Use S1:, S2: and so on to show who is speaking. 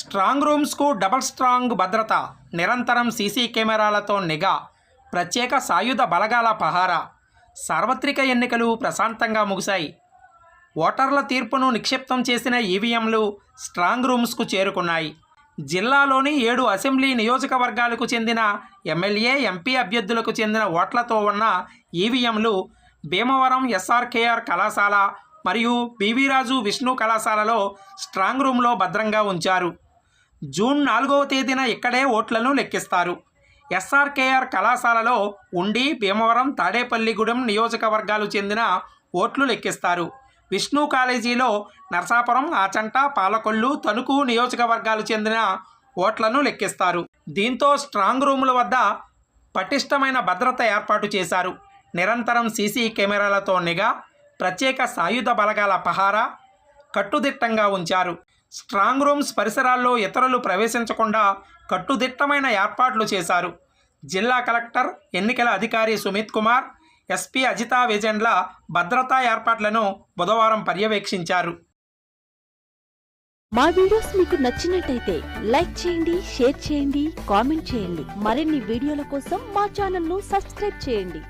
S1: Strong రూమ్స్కు double strong భద్రత నిరంతరం CC కెమెరాలతో నిఘా ప్రత్యేక సాయుధ బలగాల పహారా. సార్వత్రిక ఎన్నికలు ప్రశాంతంగా ముగిశాయి. ఓటర్ల తీర్పును నిక్షిప్తం చేసిన ఈవీఎంలు స్ట్రాంగ్ రూమ్స్కు చేరుకున్నాయి. జిల్లాలోని ఏడు అసెంబ్లీ నియోజకవర్గాలకు చెందిన ఎమ్మెల్యే ఎంపీ అభ్యర్థులకు చెందిన ఓట్లతో ఉన్న ఈవీఎంలు భీమవరం ఎస్ఆర్కేఆర్ కళాశాల మరియు బీవీరాజు విష్ణు కళాశాలలో స్ట్రాంగ్ రూమ్లో భద్రంగా ఉంచారు. జూన్ నాలుగవ తేదీన ఇక్కడే ఓట్లను లెక్కిస్తారు. ఎస్ఆర్కేఆర్ కళాశాలలో ఉండి భీమవరం తాడేపల్లిగూడెం నియోజకవర్గాలు చెందిన ఓట్లు లెక్కిస్తారు. విష్ణు కాలేజీలో నర్సాపురం ఆచంట పాలకొల్లు తణుకు నియోజకవర్గాలు చెందిన ఓట్లను లెక్కిస్తారు. దీంతో స్ట్రాంగ్ రూముల వద్ద పటిష్టమైన భద్రత ఏర్పాటు చేశారు. నిరంతరం సీసీ కెమెరాలతో నిఘా ప్రత్యేక సాయుధ బలగాల పహారా కట్టుదిట్టంగా ఉంచారు. స్ట్రాంగ్ రూమ్స్ పరిసరాల్లో ఇతరులు ప్రవేశించకుండా కట్టుదిట్టమైన ఏర్పాట్లు చేశారు. జిల్లా కలెక్టర్ ఎన్నికల అధికారి సుమిత్ కుమార్ ఎస్పీ అజితా విజెండ్ల భద్రతా ఏర్పాట్లను బుధవారం పర్యవేక్షించారు.
S2: మా వీడియోస్ మీకు నచ్చినట్టయితే లైక్ చేయండి షేర్ చేయండి కామెంట్ చేయండి. మరిన్ని వీడియోల కోసం మా ఛానల్ను సబ్స్క్రైబ్ చేయండి.